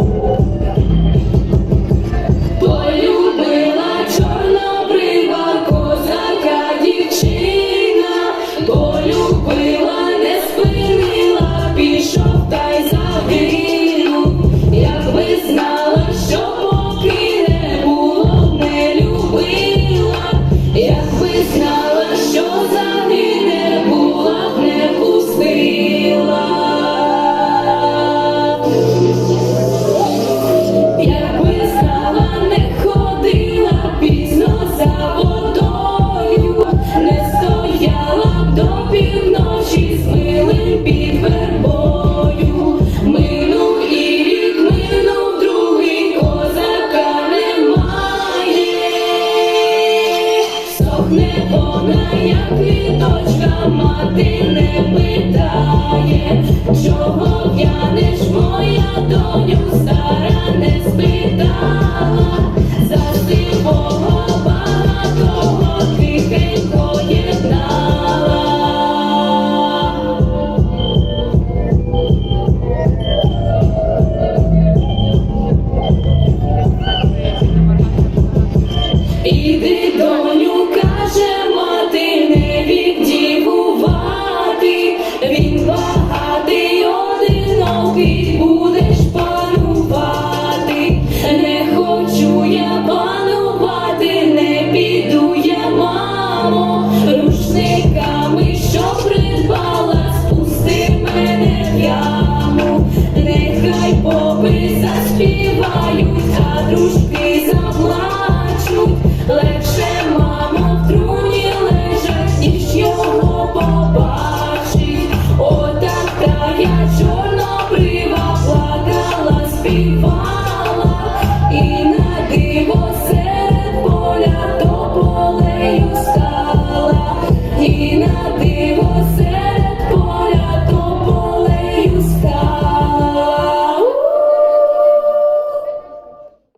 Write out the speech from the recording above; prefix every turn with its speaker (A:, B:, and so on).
A: oh you. Як квіточка, мати не питає, чого в'янеш, моя доню, стара не спи. waiting